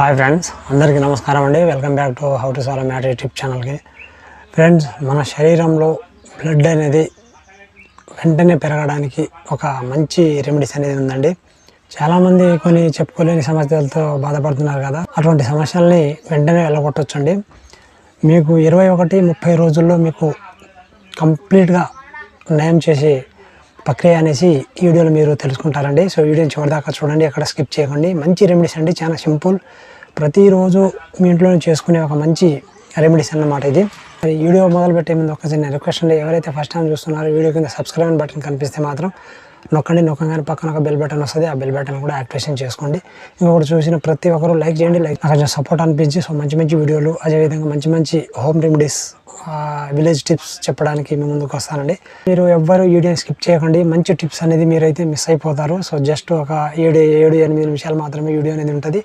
Hi friends అందరికీ నమస్కారం అండి. Welcome back to how to solve matter YouTube ఛానల్కి ఫ్రెండ్స్ మన శరీరంలో బ్లడ్ అనేది వెంటనే పెరగడానికి ఒక మంచి రెమెడీస్ అనేది ఉందండి. చాలామంది కొన్ని చెప్పుకోలేని సమస్యలతో బాధపడుతున్నారు కదా. అటువంటి సమస్యల్ని వెంటనే వెళ్ళగొట్టొచ్చండి. మీకు ఇరవై ఒకటి ముప్పై రోజుల్లో మీకు కంప్లీట్గా నయం చేసి ప్రక్రియ అనేసి ఈ వీడియోలో మీరు తెలుసుకుంటారండి. సో వీడియోని చివరిదాకా చూడండి అక్కడ స్కిప్ చేయకండి. మంచి రెమెడీస్ అండి చాలా సింపుల్ ప్రతిరోజు మీ ఇంట్లోనే చేసుకునే ఒక మంచి రెమెడీస్ అన్నమాట ఇది. మరి వీడియో మొదలు పెట్టే ముందు ఒక చిన్న రిక్వెస్ట్ అండి ఎవరైతే ఫస్ట్ టైం చూస్తున్నారో వీడియో కింద సబ్స్క్రైబ్ బటన్ కనిపిస్తే మాత్రం నొక్కండి నొక్కగానే పక్కన ఒక బెల్ బటన్ వస్తుంది ఆ బెల్ బటన్ కూడా యాక్టివేషన్ చేసుకోండి. ఇంకొకటి చూసిన ప్రతి ఒక్కరు లైక్ చేయండి లైక్ నాకు కొంచెం సపోర్ట్ అనిపించి సో మంచి మంచి వీడియోలు అదేవిధంగా మంచి మంచి హోమ్ రెమెడీస్ విలేజ్ టిప్స్ చెప్పడానికి మేము ముందుకు వస్తానండి. మీరు ఎవ్వరు వీడియోని స్కిప్ చేయకండి. మంచి టిప్స్ అనేది మీరైతే మిస్ అయిపోతారు. సో జస్ట్ ఒక ఏడు ఏడు ఎనిమిది నిమిషాలు మాత్రమే వీడియో అనేది ఉంటుంది.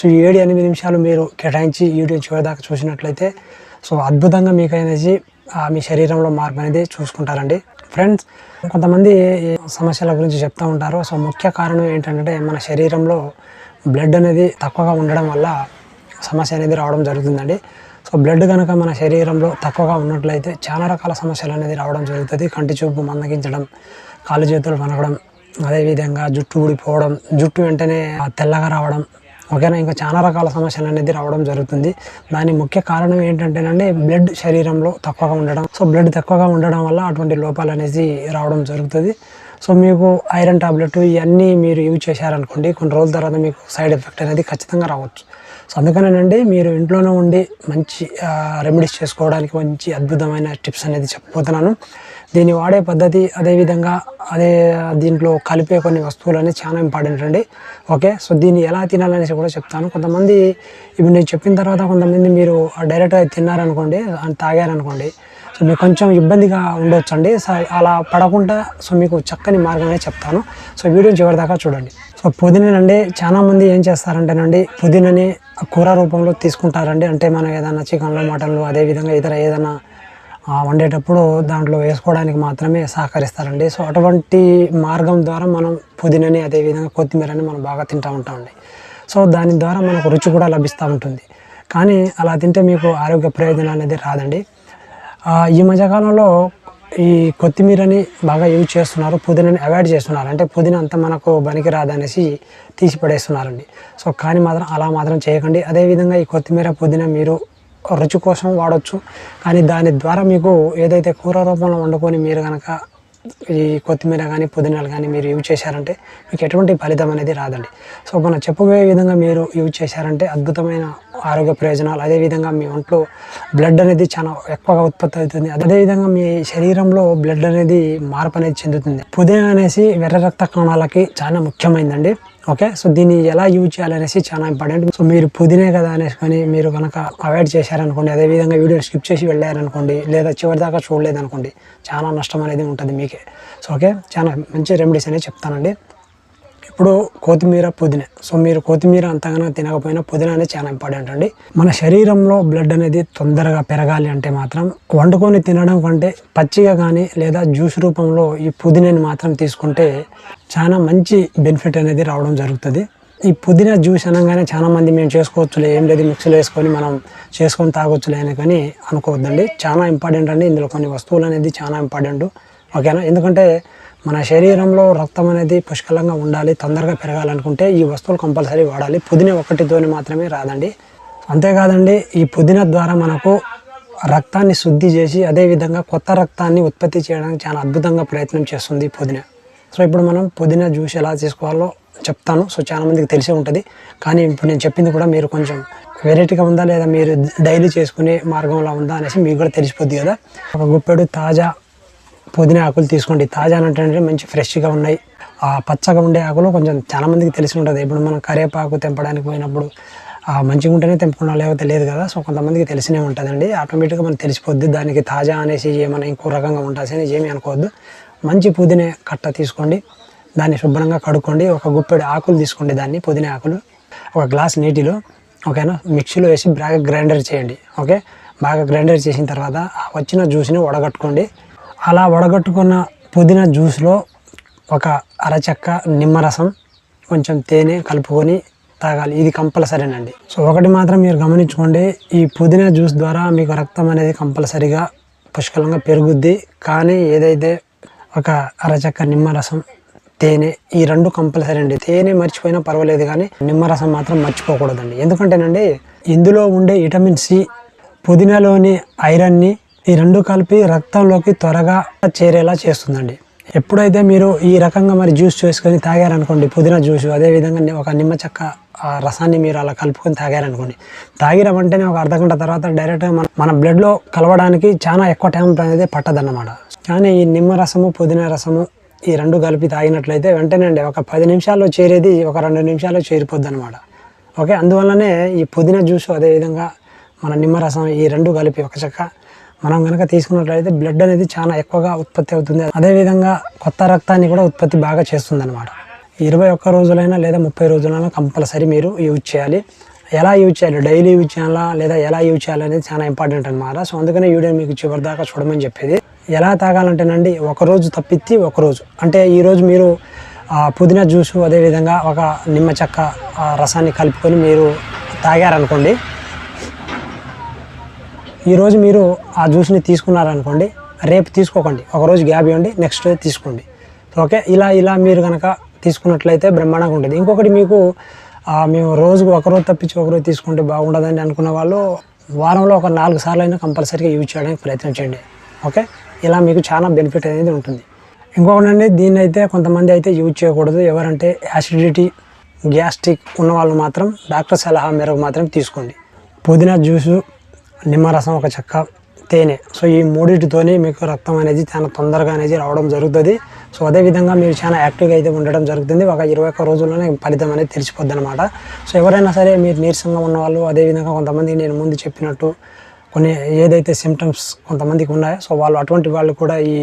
సో ఏడు ఎనిమిది నిమిషాలు మీరు కేటాయించి వీడియో చివరిదాకా చూసినట్లయితే సో అద్భుతంగా మీకు అనేది మీ శరీరంలో మార్పు అనేది చూసుకుంటారండి. ఫ్రెండ్స్ కొంతమంది సమస్యల గురించి చెప్తూ ఉంటారు. సో ముఖ్య కారణం ఏంటంటే మన శరీరంలో బ్లడ్ అనేది తక్కువగా ఉండడం వల్ల సమస్య అనేది రావడం జరుగుతుందండి. సో బ్లడ్ కనుక మన శరీరంలో తక్కువగా ఉన్నట్లయితే చాలా రకాల సమస్యలు అనేది రావడం జరుగుతుంది. కంటి చూపు మందగించడం కాళ్ళు చేతులు వనకడం అదేవిధంగా జుట్టు ఊడిపోవడం జుట్టు వెంటనే తెల్లగా రావడం ఓకేనా ఇంకా చాలా రకాల సమస్యలు అనేది రావడం జరుగుతుంది. దాని ముఖ్య కారణం ఏంటంటేనండి బ్లడ్ శరీరంలో తక్కువగా ఉండడం. సో బ్లడ్ తక్కువగా ఉండడం వల్ల అటువంటి లోపాలు అనేది రావడం జరుగుతుంది. సో మీకు ఐరన్ టాబ్లెట్ ఇవన్నీ మీరు యూజ్ చేశారనుకోండి కొన్ని రోజుల తర్వాత మీకు సైడ్ ఎఫెక్ట్ అనేది ఖచ్చితంగా రావచ్చు. సో అందుకనేనండి మీరు ఇంట్లోనే ఉండి మంచి రెమెడీస్ చేసుకోవడానికి మంచి అద్భుతమైన టిప్స్ అనేది చెప్పబోతున్నాను. దీన్ని వాడే పద్ధతి అదేవిధంగా అదే దీంట్లో కలిపే కొన్ని వస్తువులు అనేది చాలా ఇంపార్టెంట్ అండి. ఓకే సో దీన్ని ఎలా తినాలనేసి కూడా చెప్తాను. కొంతమంది ఇప్పుడు నేను చెప్పిన తర్వాత కొంతమంది మీరు డైరెక్ట్గా తిన్నారనుకోండి తాగారనుకోండి సో మీకు కొంచెం ఇబ్బందిగా ఉండొచ్చు అండి సో అలా పడకుండా సో మీకు చక్కని మార్గం అనేది చెప్తాను. సో వీడియో చివరి దాకా చూడండి. సో పుదీనండి చాలా మంది ఏం చేస్తారంటేనండి పుదీనని కూర రూపంలో తీసుకుంటారండి. అంటే మనం ఏదైనా చికెన్లో మటన్లు అదేవిధంగా ఇతర ఏదైనా వండేటప్పుడు దాంట్లో వేసుకోవడానికి మాత్రమే సహకరిస్తారండి. సో అటువంటి మార్గం ద్వారా మనం పుదీనని అదేవిధంగా కొత్తిమీరని మనం బాగా తింటూ ఉంటామండి. సో దాని ద్వారా మనకు రుచి కూడా లభిస్తూ ఉంటుంది. కానీ అలా తింటే మీకు ఆరోగ్య ప్రయోజనం అనేది రాదండి. ఈ మధ్యకాలంలో ఈ కొత్తిమీరని బాగా యూజ్ చేస్తున్నారు పుదీనాని అవాయిడ్ చేస్తున్నారు. అంటే పుదీనా అంతా మనకు బనికి రాదనేసి తీసి పడేస్తున్నారండి సో కానీ మాత్రం అలా మాత్రం చేయకండి. అదేవిధంగా ఈ కొత్తిమీర పుదీనా మీరు రుచి కోసం వాడచ్చు. కానీ దాని ద్వారా మీకు ఏదైతే కూర రూపంలో వండుకొని మీరు కనుక ఈ కొత్తిమీర కానీ పుదీనాలు కానీ మీరు యూజ్ చేశారంటే మీకు ఎటువంటి ఫలితం అనేది రాదండి. సో మనం చెప్పబోయే విధంగా మీరు యూజ్ చేశారంటే అద్భుతమైన ఆరోగ్య ప్రయోజనాలు. అదేవిధంగా మీ ఒంట్లో బ్లడ్ అనేది చాలా ఎక్కువగా ఉత్పత్తి అవుతుంది. అదేవిధంగా మీ శరీరంలో బ్లడ్ అనేది మార్పు అనేది చెందుతుంది. పుదీనా అనేసి వెర్ర రక్త కణాలకి చాలా ముఖ్యమైనదండి ఓకే సో దీన్ని ఎలా యూజ్ చేయాలనేసి చాలా ఇంపార్టెంట్ సో మీరు పుదీనే కదా అనేసుకొని మీరు కనుక అవాయిడ్ చేశారనుకోండి అదేవిధంగా వీడియో స్కిప్ చేసి వెళ్ళారనుకోండి లేదా చివరి దాకా చూడలేదనుకోండి చాలా నష్టం అనేది ఉంటుంది మీకే. సో ఓకే చాలా మంచి రెమెడీస్ అనేది చెప్తానండి. ఇప్పుడు కొత్తిమీర పుదీనా. సో మీరు కొత్తిమీర అంతగానో తినకపోయినా పుదీనా అనేది చాలా ఇంపార్టెంట్ అండి. మన శరీరంలో బ్లడ్ అనేది తొందరగా పెరగాలి అంటే మాత్రం వండుకొని తినడం కంటే పచ్చిగా కానీ లేదా జ్యూస్ రూపంలో ఈ పుదీనాని మాత్రం తీసుకుంటే చాలా మంచి బెనిఫిట్ అనేది రావడం జరుగుతుంది. ఈ పుదీనా జ్యూస్ అనగానే చాలామంది మేము చేసుకోవచ్చులే ఏం లేదు మిక్సీలో వేసుకొని మనం చేసుకొని తాగొచ్చులే అని కానీ అనుకోవద్దండి. చాలా ఇంపార్టెంట్ అండి. ఇందులో కొన్ని వస్తువులు అనేది చాలా ఇంపార్టెంట్ ఓకేనా? ఎందుకంటే మన శరీరంలో రక్తం అనేది పుష్కలంగా ఉండాలి తొందరగా పెరగాలనుకుంటే ఈ వస్తువులు కంపల్సరీ వాడాలి. పుదీనా ఒకటితోని మాత్రమే రాదండి. అంతేకాదండి ఈ పుదీనా ద్వారా మనకు రక్తాన్ని శుద్ధి చేసి అదేవిధంగా కొత్త రక్తాన్ని ఉత్పత్తి చేయడానికి చాలా అద్భుతంగా ప్రయత్నం చేస్తుంది పుదీన పుదీనా. సో ఇప్పుడు మనం పుదీనా జ్యూస్ ఎలా చేసుకోవాలో చెప్తాను. సో చాలామందికి తెలిసే ఉంటుంది. కానీ ఇప్పుడు నేను చెప్పింది కూడా మీరు కొంచెం వెరైటీగా ఉందా లేదా మీరు డైలీ చేసుకునే మార్గంలో ఉందా అనేసి మీకు కూడా తెలిసిపోద్ది కదా. ఒక గుప్పెడు తాజా పుదీనా ఆకులు తీసుకోండి. తాజా అంటే మంచి ఫ్రెష్గా ఉన్నాయి. ఆ పచ్చగా ఉండే ఆకులు కొంచెం చాలా మందికి తెలిసి ఉంటుంది. ఇప్పుడు మనం కరివేపాకు తెంపడానికి పోయినప్పుడు మంచిగా ఉంటేనే తెంపుకున్నా లేవో తెలియదు కదా. సో కొంతమందికి తెలిసినే ఉంటుందండి. ఆటోమేటిక్గా మనం తెలిసిపోద్ది. దానికి తాజా అనేసి ఏమైనా ఇంకో రకంగా ఉంటుంది ఏమీ అనుకోవద్దు. మంచి పుదీనా కట్ట తీసుకోండి. దాన్ని శుభ్రంగా కడుక్కోండి. ఒక గుప్పెడు ఆకులు తీసుకోండి దాన్ని పుదీనా ఆకులు. ఒక గ్లాస్ నీటిలో ఓకేనా మిక్సీలో వేసి బాగా గ్రైండర్ చేయండి. ఓకే? బాగా గ్రైండర్ చేసిన తర్వాత వచ్చిన జ్యూస్ని వడగట్టుకోండి. అలా వడగట్టుకున్న పుదీనా జ్యూస్లో ఒక అరచక్క నిమ్మరసం కొంచెం తేనె కలుపుకొని తాగాలి. ఇది కంపల్సరీనండి. సో ఒకటి మాత్రం మీరు గమనించుకోండి ఈ పుదీనా జ్యూస్ ద్వారా మీకు రక్తం అనేది కంపల్సరీగా పుష్కలంగా పెరుగుద్ది. కానీ ఏదైతే ఒక అరచక్క నిమ్మరసం తేనె ఈ రెండు కంపల్సరీ అండి తేనె మర్చిపోయినా పర్వాలేదు కానీ నిమ్మరసం మాత్రం మర్చిపోకూడదండి. ఎందుకంటేనండి ఇందులో ఉండే విటమిన్ సి పుదీనాలోని ఐరన్ని ఈ రెండు కలిపి రక్తంలోకి త్వరగా చేరేలా చేస్తుందండి. ఎప్పుడైతే మీరు ఈ రకంగా మరి జ్యూస్ చేసుకొని తాగారనుకోండి పుదీనా జ్యూస్ అదేవిధంగా ఒక నిమ్మ చెక్క ఆ రసాన్ని మీరు అలా కలుపుకొని తాగారనుకోండి తాగిన వెంటనే ఒక అర్ధ గంట తర్వాత డైరెక్ట్గా మన మన బ్లడ్లో కలవడానికి చాలా ఎక్కువ టైం అనేది పట్టదన్నమాట. కానీ ఈ నిమ్మ రసము పుదీనా రసము ఈ రెండు కలిపి తాగినట్లయితే వెంటనే అండి ఒక పది నిమిషాల్లో చేరేది ఒక రెండు నిమిషాల్లో చేరిపోద్ది అనమాట ఓకే అందువల్లనే ఈ పుదీనా జ్యూస్ అదేవిధంగా మన నిమ్మరసం ఈ రెండు కలిపి ఒక చెక్క మనం కనుక తీసుకున్నట్లయితే బ్లడ్ అనేది చాలా ఎక్కువగా ఉత్పత్తి అవుతుంది. అదేవిధంగా కొత్త రక్తాన్ని కూడా ఉత్పత్తి బాగా చేస్తుంది అనమాట ఇరవై ఒక్క రోజులైనా లేదా ముప్పై రోజులైనా కంపల్సరీ మీరు యూజ్ చేయాలి. ఎలా యూజ్ చేయాలి? డైలీ యూజ్ చేయాలా? లేదా ఎలా యూజ్ చేయాలి అనేది చాలా ఇంపార్టెంట్ అనమాట సో అందుకనే వీడియో మీకు చివరి దాకా చూడమని చెప్పేది. ఎలా తాగాలంటేనండి ఒక రోజు ఒకరోజు అంటే ఈరోజు మీరు పుదీనా జ్యూసు అదేవిధంగా ఒక నిమ్మ చెక్క ఆ, రసాన్ని కలుపుకొని మీరు తాగారనుకోండి ఈరోజు మీరు ఆ జ్యూస్ని తీసుకున్నారనుకోండి రేపు తీసుకోకండి. ఒక రోజు గ్యాప్ ఇవ్వండి నెక్స్ట్ డే తీసుకోండి. ఓకే? ఇలా ఇలా మీరు కనుక తీసుకున్నట్లయితే బ్రహ్మాండంగా ఉంటుంది. ఇంకొకటి మీకు మేము రోజుకు ఒకరోజు తప్పించి ఒకరోజు తీసుకుంటే బాగుండదని అనుకున్న వాళ్ళు వారంలో ఒక నాలుగు సార్లు అయినా కంపల్సరీగా యూజ్ చేయడానికి ప్రయత్నం చేయండి. ఓకే? ఇలా మీకు చాలా బెనిఫిట్ అనేది ఉంటుంది. ఇంకొకటండి దీన్ని అయితే కొంతమంది అయితే యూజ్ చేయకూడదు. ఎవరంటే యాసిడిటీ గ్యాస్ట్రిక్ ఉన్న వాళ్ళు మాత్రం డాక్టర్ సలహా మేరకు మాత్రం తీసుకోండి. పుదీనా జ్యూసు నిమ్మరసం ఒక చెక్క తేనె. సో ఈ మూడింటితోనే మీకు రక్తం అనేది చాలా తొందరగా అనేది రావడం జరుగుతుంది. సో అదేవిధంగా మీరు చాలా యాక్టివ్గా అయితే ఉండడం జరుగుతుంది. ఒక ఇరవై ఒక్క రోజుల్లోనే ఫలితం అనేది తెలిసిపోద్ది అనమాట సో ఎవరైనా సరే మీరు నీరసంగా ఉన్న వాళ్ళు అదేవిధంగా కొంతమంది నేను ముందు చెప్పినట్టు కొన్ని ఏదైతే సిమ్టమ్స్ కొంతమందికి ఉన్నాయో సో వాళ్ళు అటువంటి వాళ్ళు కూడా ఈ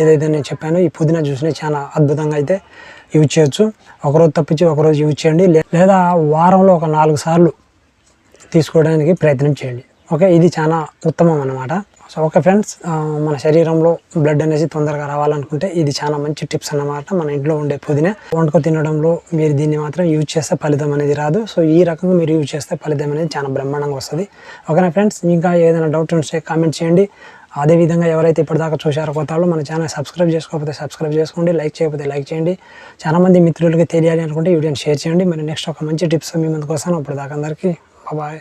ఏదైతే నేను చెప్పానో ఈ పుదీనా జ్యూస్ని చాలా అద్భుతంగా అయితే యూజ్ చేయొచ్చు. ఒకరోజు తప్పించి ఒకరోజు యూజ్ చేయండి. లేదా వారంలో ఒక నాలుగు సార్లు తీసుకోవడానికి ప్రయత్నం చేయండి. ఓకే ఇది చాలా ఉత్తమం అన్నమాట. సో ఓకే ఫ్రెండ్స్ మన శరీరంలో బ్లడ్ అనేది తొందరగా రావాలనుకుంటే ఇది చాలా మంచి టిప్స్ అన్నమాట మన ఇంట్లో ఉండే పుదీనా. వండుకు తినడంలో మీరు దీన్ని మాత్రం యూజ్ చేస్తే ఫలితం అనేది రాదు. సో ఈ రకంగా మీరు యూజ్ చేస్తే ఫలితం అనేది చాలా బ్రహ్మాండంగా వస్తుంది. ఓకేనా ఫ్రెండ్స్ ఇంకా ఏదైనా డౌట్ ఉంటే కామెంట్ చేయండి. అదేవిధంగా ఎవరైతే ఇప్పటిదాకా చూశారో కొత్త వాళ్ళు మన ఛానల్ సబ్స్క్రైబ్ చేసుకోకపోతే సబ్స్క్రైబ్ చేసుకోండి లైక్ చేయకపోతే లైక్ చేయండి. చాలా మంది మిత్రులకి తెలియాలి అనుకుంటే వీడియోని షేర్ చేయండి. మరి నెక్స్ట్ ఒక మంచి టిప్స్ మీ ముందుకు వస్తాను. దాకా అందరికీ బాయ్